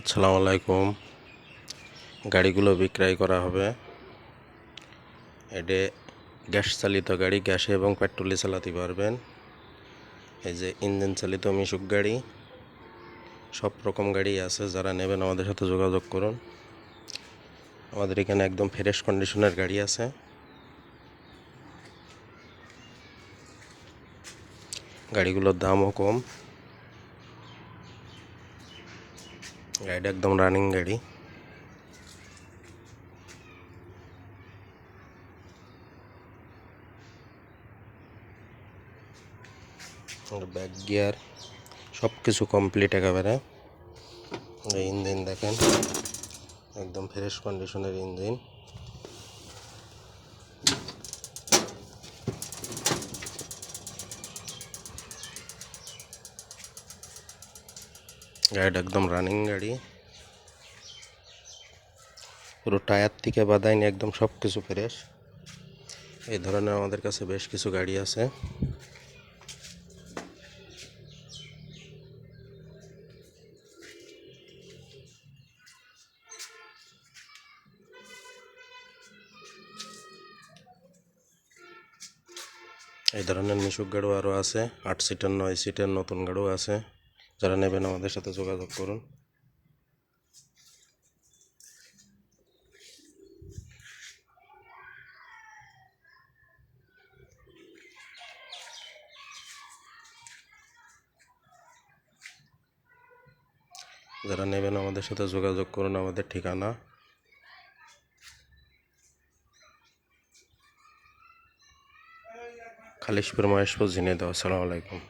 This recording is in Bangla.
আসসালামু আলাইকুম। গাড়িগুলো বিক্রয় করা হবে। এটি গ্যাস চালিত গাড়ি, গ্যাসে এবং পেট্রোলে চালাতে পারবেন। এই যে ইঞ্জিন চালিত মিশুক গাড়ি, সব রকম গাড়ি আছে, যারা নেবেন আমাদের সাথে যোগাযোগ করুন। আমাদের এখানে একদম ফ্রেশ কন্ডিশনের গাড়ি আছে। গাড়িগুলোর দামও কম। গাড়িটা একদম রানিং গাড়ি ব্যাক গিয়ার সব কিছু কমপ্লিট একেবারে ইঞ্জিন দেখেন একদম ফ্রেশ কন্ডিশনের ইঞ্জিন গাড়িটা একদম রানিং গাড়ি। পুরো টায়ার থেকে বাদাইনি একদম সব কিছু ফ্রেশ এই ধরনের আমাদের কাছে বেশ কিছু গাড়ি আছে। এই ধরনের মিশুক গাড়ু আরও আছে আট সিটের নয় সিটের নতুন গাড়ু আছে। যারা নেবেন আমাদের সাথে যোগাযোগ করুন। যারা নেবেন আমাদের সাথে যোগাযোগ করুন, আমাদের ঠিকানা। খালিশপুর, মহেশপুর ঝিনেদাও আসসালামু আলাইকুম।